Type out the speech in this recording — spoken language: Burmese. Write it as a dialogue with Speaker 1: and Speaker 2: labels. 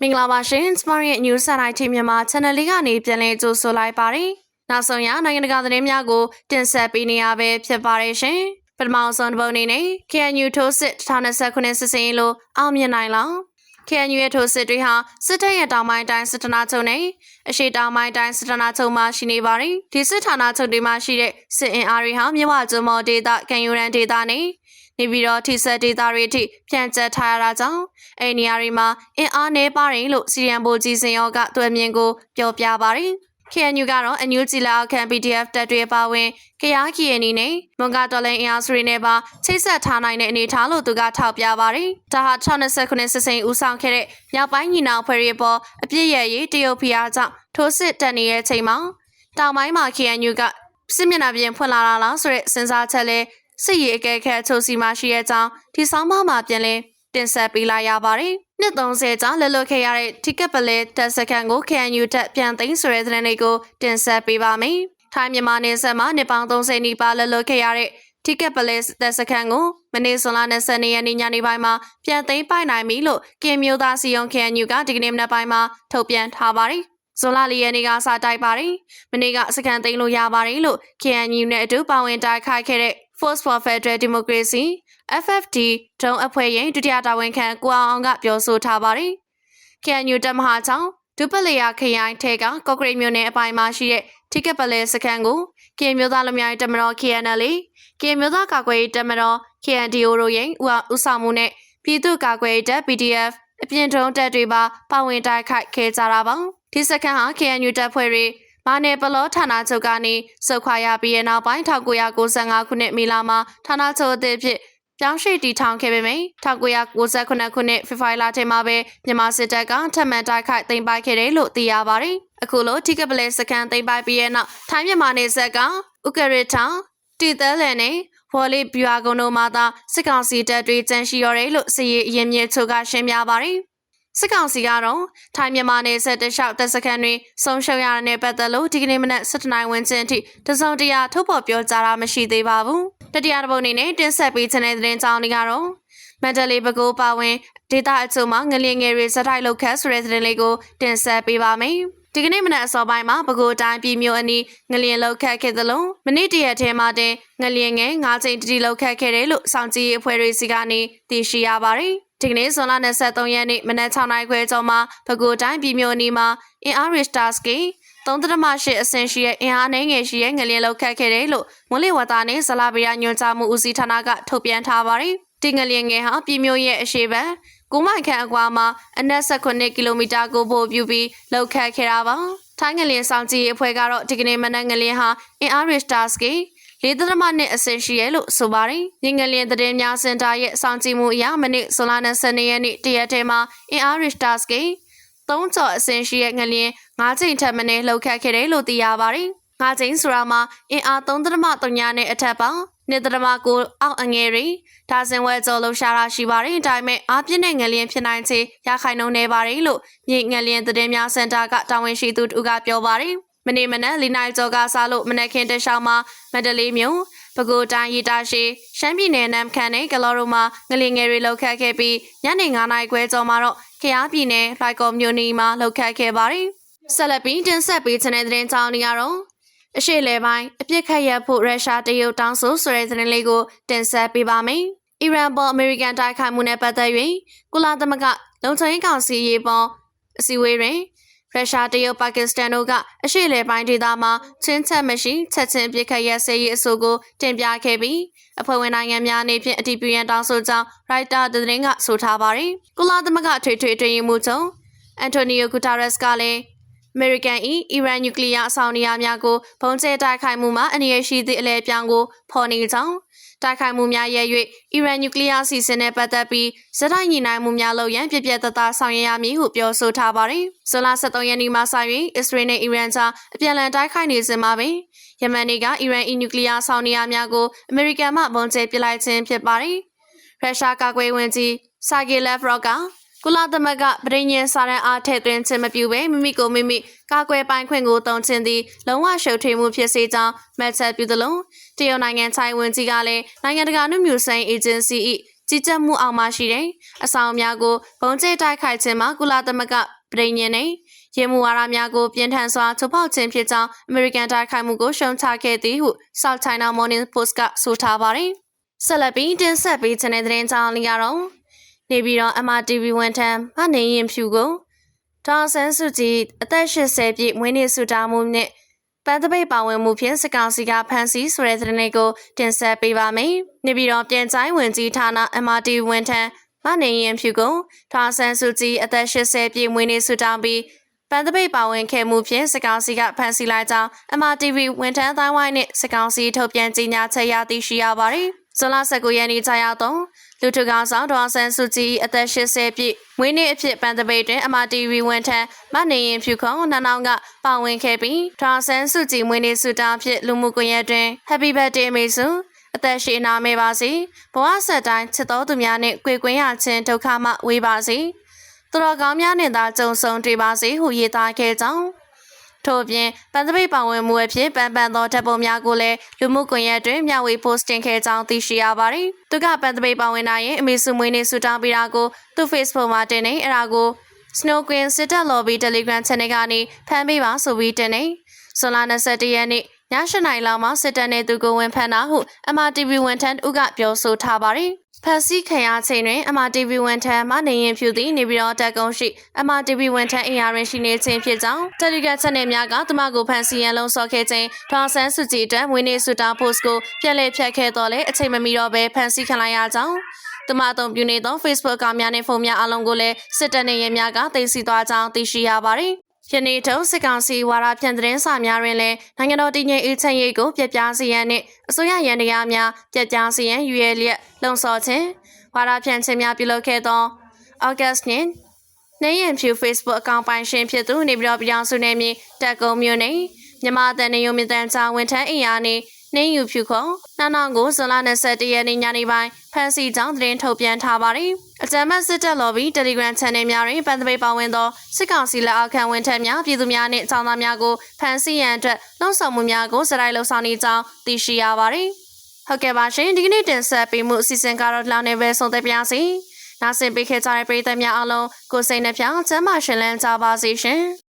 Speaker 1: မင်္ဂလာပါရှင်စမားရဲ့ News Sunday ချင်းမြန်မာ Channel လေးကနေပြန်လည်ကြိုဆိုလိုက်ပါတယ်။နောက်ဆုံးရနိုင်ငံတကာသတင်းများကိုတင်ဆက်ပေးနေရပဲဖြစ်ပါတယ်ရှင်။ပထမဆုံးတစ်ပုဒ်အနေနဲ့ KNU ထိုးစစ်2019စစ်စင်လို့အောင်မြင်နိုင်လား KNU ရဲ့ထိုးစစ်တွေဟာစစ်တပ်ရဲ့တောင်ပိုင်းတိုင်းစစ်ဌာနချုပ်နဲ့အရှေ့တောင်ပိုင်းတိုင်းစစ်ဌာနချုပ်မှာရှိနေပါတယ်။ဒီစစ်ဌာနချုပ်တွေမှာရှိတဲ့စစ်အင်အားတွေဟာမြဝကျွန်းမော်ဒေတာကန်ယူရန်ဒေတာနဲ့ နေပြီးတော့ထိဆက်ဒေတာတွေအထိဖြန့်ကျက်ထားရတာကြောင့်အဲ့ဒီနေရာတွေမှာအင်အားနည်းပါတယ်လို့စီရန်ဘိုကြီးစင်ရောကတွယ်မြင်ကိုပြောပြပါတယ်။ KNU ကတော့အန်ယူဂျီလာခံ PDF တပ်တွေပါဝင်ကရားကီယနီနဲ့မွန်ကတော်လိုင်းအင်အားစုတွေနဲ့ပါချိတ်ဆက်ထားနိုင်တဲ့အနေအထားလို့သူကထောက်ပြပါတယ်။ဒါဟာ69စစ်စိန်ဦးဆောင်ခဲ့တဲ့မြောက်ပိုင်းညီနောင်ဖွဲ့တွေပေါ်အပြစ်ရရေးတရုတ်ဖျားကြောင့်ထိုးစစ်တက်နေတဲ့အချိန်မှာတောင်ပိုင်းမှာ KNU ကစစ်မျက်နှာပြင်ဖွင့်လာတာလားဆိုတဲ့စဉ်းစားချက်လဲ စစ်ရေးအကဲခတ်အချို့စီမှရှိတဲ့အကြောင်းဒီဆောင်မမှာပြန်လဲတင်ဆက်ပေးလာရပါတယ်။နှစ်30ကြာလှလွတ်ခဲ့ရတဲ့ထိကက်ပလဲတက်စကန်ကို KNU တက်ပြန်သိမ်းဆိုတဲ့သတင်းလေးကိုတင်ဆက်ပေးပါမယ်။ထိုင်းမြန်မာနယ်စပ်မှာနှစ်ပေါင်း30နီးပါးလှလွတ်ခဲ့ရတဲ့ထိကက်ပလဲတက်စကန်ကိုမနေ့ဇွန်လ22ရက်နေ့ညနေပိုင်းမှာပြန်သိမ်းပိုက်နိုင်ပြီလို့ကင်မျိုးသားစီယုံ KNU ကဒီကနေ့မနက်ပိုင်းမှာထုတ်ပြန်ထားပါတယ်။ဇွန်လ၄ရက်နေ့ကစတိုက်ပါတယ်။မနေ့ကစကန်သိမ်းလို့ရပါတယ်လို့ KNU နဲ့အတူပါဝင်တိုက်ခိုက်ခဲ့တဲ့ Force for Federal Democracy FFD ဒုံအဖွဲ့ရင်ဒုတိယတာဝန်ခံကိုအောင်အောင်ကပြောဆိုထားပါတယ်။ KNU တပ်မဟာချောင်းဒုပလီယာခရိုင်ထဲကကော့ကရိတ်မြို့နယ်အပိုင်းမှာရှိတဲ့ထိကက်ပလဲစခန်းကို KN မျိုးသားလူမျိုးရေးတပ်မတော် KNL KN မျိုးသားကာကွယ်ရေးတပ်မတော် KNDO တို့ရဲ့ဦးဆောင်မှုနဲ့ပြည်သူ့ကာကွယ်ရေးတပ် PDF အပြင်ထုံးတပ်တွေပါပါဝင်တိုက်ခိုက်ခဲ့ကြတာပါဒီစခန်းဟာ KNU တပ်ဖွဲ့တွေ မာနယ်ပလောဌာနချုပ်ကနေစုခွာရပြီးတဲ့နောက်ပိုင်း1995ခုနှစ်မေလမှာဌာနချုပ်အသစ်ဖြစ်ပြောင်းရွှေ့တည်ထောင်ခဲ့ပေမယ့်1998ခုနှစ်ဖေဖော်ဝါရီလထဲမှာပဲမြန်မာစစ်တပ်ကထပ်မံတိုက်ခိုက်သိမ်းပိုက်ခဲ့တယ်လို့သိရပါတယ်။အခုလိုထိကပလဲစကန်သိမ်းပိုက်ပြီးတဲ့နောက်ထိုင်းမြန်မာနယ်စပ်ကဥကရစ်ထောင်တီသဲလန်နဲ့ဝေါ်လီဘျူအာကုံတို့မှသာစစ်ကောင်စီတပ်တွေကျန်ရှိရတယ်လို့စီရေးအရင်မြစ်ချုပ်ကရှင်းပြပါတယ်။ စစ်ကောင်စီကတော့ထိုင်းမြန်မာနယ်စပ်တလျှောက်တပ်စခန်းတွေဆုံးရှုံးရတဲ့ပတ်သက်လို့ဒီကနေ့မနက်7:00နာရီဝန်းကျင်အထိတစုံတရာထုတ်ဖော်ပြောကြားတာမရှိသေးပါဘူး။တတိယတစ်ပုတ်အနေနဲ့တင်ဆက်ပေးခြင်းတဲ့သတင်းကြောင်းတွေကတော့မန္တလေးပဲခူးပါဝင်ဒေတာအချို့မှာငလျင်ငယ်တွေစတိုက်လောက်ခတ်ဆိုတဲ့သတင်းလေးကိုတင်ဆက်ပေးပါမယ်။ဒီကနေ့မနက်အစောပိုင်းမှာပဲခူးတိုင်းပြည်မြို့အနီးငလျင်လောက်ခတ်ခဲ့သလိုမနေ့တရက်ထဲမှာတင်ငလျင်ငယ်၅ချိန်တတိလောက်ခတ်ခဲ့တယ်လို့စောင့်ကြည့်ရေးအဖွဲ့တွေစီကနေသိရှိရပါတယ်။ ဒီကနေ့ဇွန်လ23ရက်နေ့မနက်6နာရီခွဲကျော်မှာပဲခူးတိုင်းပြည်မြို့နီမှာအင်အားရစ်တာစကီ3.8အဆင့်ရှိတဲ့အင်အားနှဲငယ်ရှိတဲ့ငလျင်လောက်ခတ်ခဲ့တယ်လို့မွန်လေဝတာနဲ့ဇလာဗီယာညွှန်ကြားမှုဦးစီးဌာနကထုတ်ပြန်ထားပါတယ်။ဒီငလျင်ငယ်ဟာပြည်မြို့ရဲ့အရှေ့ဘက်9မိုင်ခန့်အကွာမှာအနက်18ကီလိုမီတာကိုပို့ပြပြီးလောက်ခတ်ခဲ့တာပါ။ထိုင်းငလျင်ဆောင်ကြည့်အဖွဲ့ကတော့ဒီကနေ့မနက်ငလျင်ဟာအင်အားရစ်တာစကီ လေးသက်မနဲ့အဆင့်ရှိရဲလို့ဆိုပါတယ်။ငင်ငလျင်သတင်းများစင်တာရဲ့စောင့်ကြည့်မှုအရမနေ့ဇွန်လ22ရက်နေ့တရက်ထဲမှာအင်အားရစ်တာစကိသုံးကျော်အဆင့်ရှိရဲ့ငလျင်၅ချိန်ထက်မနည်းလှုပ်ခတ်ခဲ့တယ်လို့သိရပါတယ်။၅ချိန်ဆိုတာမှာအင်အား3.3နဲ့အထက်ပါနေတရမကိုအောက်အငယ်တွေဒါဇင်ဝဲကျော်လှရှားတာရှိပါတယ်ဒါပေမဲ့အားပြင်းတဲ့ငလျင်ဖြစ်နိုင်ချေရခိုင်နှုန်းနေပါတယ်လို့မြေငလျင်သတင်းများစင်တာကတာဝန်ရှိသူတူကပြောပါတယ် မနေ့မနက်လီနိုင်ကျော်ကစားလို့မနက်ခင်းတရှောင်းမှာမန္တလေးမြို့ပဲခူးတိုင်းရီတာရှိရှမ်းပြည်နယ်နမ်ခမ်းနဲ့ကလော်ရိုမှာငလင်ငယ်တွေလောက်ခတ်ခဲ့ပြီးညနေ9နာရီခွဲကျော်မှာတော့ခရားပြည်နယ်လိုက်ကော်မြို့နီမှာလောက်ခတ်ခဲ့ပါတယ်။ဆက်လက်ပြီးတင်ဆက်ပေးခြင်းတဲ့သတင်းကြောင်းတွေကတော့အရှိလေပိုင်းအပြစ်ခတ်ရဖို့ရုရှားတရုတ်တောင်းဆိုဆိုတဲ့သတင်းလေးကိုတင်ဆက်ပေးပါမယ်။အီရန်ပေါ်အမေရိကန်တိုက်ခိုက်မှုနဲ့ပတ်သက်၍ကုလသမဂ္ဂလုံခြုံရေးကောင်စီရေးပေါ်အစည်းအဝေးတွင် ရုရှားတရုတ်ပါကစ္စတန်တို့ကအရှေ့လေပိုင်းဒေသမှာချင်းချက်မရှိချက်ချင်းပြစ်ခတ်ရစေရေးအဆိုကိုတင်ပြခဲ့ပြီးအဖွဲ့ဝင်နိုင်ငံများအနေဖြင့်အတည်ပြုရန်တောင်းဆိုကြောင်းရိုက်တာသတင်းကဆိုထားပါတယ်။ကုလသမဂ္ဂထွေထွေအတွင်းရေးမှူးချုပ်အန်တိုနီယိုဂူတာရက်စ်ကလည်းအမေရိကန်၏အီရန်နျူကလ িয়ার အဆောင်နေရာများကိုဘုံကျဲတိုက်ခိုက်မှုမှာအနေရရှိသည့်အလဲပြောင်းကိုဖော်နေကြောင်း တိုက်ခိုက်မှုများရဲ့၍အီရန်နျူကလ িয়ার စီစဉ်နဲ့ပတ်သက်ပြီးစတိုက်ညီနိုင်မှုများလုပ်ရန်ပြပြတသားဆောင်ရွက်ရမည်ဟုပြောဆိုထားပါတယ်။ဇွန်လ23ရက်နေ့မှစ၍အစ္စရေးနဲ့အီရန်ကြားအပြန်အလှန်တိုက်ခိုက်နေစဉ်မှာပင်ယမန်နေကအီရန်အီနျူကလ িয়ার ဆောင်နေရာများကိုအမေရိကန်မှဘုံကျဲပစ်လိုက်ခြင်းဖြစ်ပါတယ်။ရုရှားကာကွယ်ဝင်ကြီးဆာဂေလက်ဖရော့က ကုလသမဂ္ဂပြည်ညင်စာရန်အားထည့်သွင်းခြင်းမပြုဘဲမိမိကိုမိမိကာကွယ်ပိုင်ခွင့်ကိုတုံ့ခြင်းသည်လုံးဝရှုပ်ထွေးမှုဖြစ်စေကြောင်းမှတ်ချက်ပြုသလိုတရုတ်နိုင်ငံချိုင်ဝင်ကြီးကလည်းနိုင်ငံတကာနှုတ်မြူဆိုင်အေဂျင်စီ၏ကြီးကြပ်မှုအောက်မှာရှိတဲ့အဆောင်အများကိုဘုံကျဲတိုက်ခိုက်ခြင်းမှာကုလသမဂ္ဂပြည်ညင်နဲ့ရေမှုဝါဒများကိုပြင်းထန်စွာချိုးဖောက်ခြင်းဖြစ်ကြောင်းအမေရိကန်တိုက်ခိုက်မှုကိုရှုံချခဲ့သည်ဟု South China Morning Post ကဆိုထားပါတယ်။ဆက်လက်ပြီးတင်ဆက်ပေးခြင်းတဲ့သတင်းကြောင်းလေးကတော့ နေပြည်တော် MRTV ဝန်ထမ်းမနေရင်ဖြူကိုဒေါ်ဆန်းစုကြည်အသက်80ပြည့်မွေးနေ့ဆုတောင်းမှုနဲ့ပန်းတပိတ်ပါဝင်မှုဖြင့်စကောင်စီကဖမ်းဆီးဆိုတဲ့သတင်းလေးကိုတင်ဆက်ပေးပါမယ်။နေပြည်တော်ပြန်ချိုင်းဝင်ကြီးဌာန MRTV ဝန်ထမ်းမနေရင်ဖြူကိုဒေါ်ဆန်းစုကြည်အသက်80ပြည့်မွေးနေ့ဆုတောင်းပြီးပန်းတပိတ်ပါဝင်ခဲ့မှုဖြင့်စကောင်စီကဖမ်းဆီးလိုက်ကြောင်း MRTV ဝန်ထမ်းတိုင်းဝိုင်းနဲ့စကောင်စီထုတ်ပြန်ကြေညာချက်ရသိရှိရပါတယ်။ ဇွန်လ19ရက်နေ့ကြာရောက်သောလူထုကောင်ဆောင်ဒေါ်ဆန်းစုကြည်အသက်80ပြည့်မွေးနေ့အဖြစ်ပန်းတပိတ်တွင် MRTV ဝန်ထမ်းမနေရင်ဖြူခေါနနောင်ကပါဝင်ခဲ့ပြီးဒေါ်ဆန်းစုကြည်မွေးနေ့ဆုတောင်းဖြစ်လူမှုကွန်ရက်တွင် Happy Birthday မေစုအသက်ရှင်နာမေပါစေဘဝဆက်တိုင်းချစ်တော်သူများနှင့်ကြွေကွင်းရခြင်းဒုက္ခမှဝေးပါစေသူတော်ကောင်းများနှင့်သာကြုံဆုံတွေ့ပါစေဟုရေးသားခဲ့ကြောင်း ထို့အပြင်ပန်သပိတ်ပါဝင်မှုအဖြစ်ပန်ပန်သောဓာတ်ပုံများကိုလည်းလူမှုကွန်ရက်တွင်မျှဝေ post တင်ခဲ့ကြောင်းသိရှိရပါတယ်။သူကပန်သပိတ်ပါဝင်နိုင်ရင်အမေစုမွေးနေ့ဆူတောင်းပေးတာကိုသူ့ Facebook မှာတင်နေအဲ့ဒါကို Snow Queen စစ်တပ် lobby Telegram channel ကနေဖမ်းပေးပါဆိုပြီးတင်နေ။ဇွန်လ21ရက်နေ့ ည8နာရီလောက်မှာစစ်တပ်နဲ့သူကိုဝင်ဖမ်းတာဟု MRTV ဝန်ထမ်းဦးကပြောဆိုထားပါတယ်။ဖန်စီခံရချိန်တွင် MRTV ဝန်ထမ်းမှနေရင်ဖြူသည်နေပြီးတော့တက်ကုန်းရှိ MRTV ဝန်ထမ်းအင်အားရရှိနေခြင်းဖြစ်ကြောင်း Telegram channel များကသူမကိုဖန်စီရန်လုံးစော်ခဲ့ခြင်းဒေါ်ဆန်းစုကြည်အတွက်မွေးနေ့ဆုတောင်း post ကိုပြန်လည်ဖြတ်ခဲ့တော့လေအချိန်မမီတော့ပဲဖန်စီခံလိုက်ရကြောင်းသူမအသုံးပြုနေသော Facebook အကောင့်များနဲ့ဖုန်းများအလုံးကိုလည်းစစ်တပ်နဲ့ရဲများကသိမ်းဆည်းသွားကြောင်းသိရှိရပါတယ်။ ယနေ့တုန်းစစ်ကောင်စီဝါဒဖြန့်သတင်းစာများတွင်လည်းနိုင်ငံတော်တည်ငြိမ်အေးချမ်းရေးကိုပြပြစီရန်နှင့်အစိုးရရန်တရားများပြပြစီရန်ရွေလျက်လုံဆော်ခြင်းဝါဒဖြန့်ခြင်းများပြုလုပ်ခဲ့သောဩဂတ်နှင့်နေရင်ဖြူ Facebook အကောင့်ပိုင်ရှင်ဖြစ်သူနေပြည်တော်ပြည်အောင်စုနယ်မြေတက်ကုံမြို့နယ်မြန်မာတန်နေယုံမြတန်ချာဝန်ထမ်းအင်အားနှင့်နေယူဖြူခုံနှောင်းနှောင်းကိုဇွန်လ21ရက်နေ့ညနေပိုင်းဖန်စီကြောင်းသတင်းထုတ်ပြန်ထားပါတယ်။ အကြမ်းဖက်စစ်တပ် lobby Telegram channel များတွင်ပန်သပိတ်ပါဝင်သောစစ်ကောင်စီလက်အောက်ခံဝန်ထမ်းများပြည်သူများနှင့်အကြောင်းသားများကိုဖမ်းဆီးရန်အတွက်လှုံ့ဆော်မှုများကိုစရိုက်လှုံ့ဆော်နေကြောင်းသိရှိရပါတယ်။ဟုတ်ကဲ့ပါရှင်ဒီကနေ့တင်ဆက်ပေးမှုအစီအစဉ်ကတော့လောင်းနေပဲဆုံးသက်ပြစီ။နားဆင်ပေးခဲ့ကြတဲ့ပရိသတ်များအားလုံးကိုစိတ်နှပြချမ်းသာရှင်လန်းကြပါစေရှင်။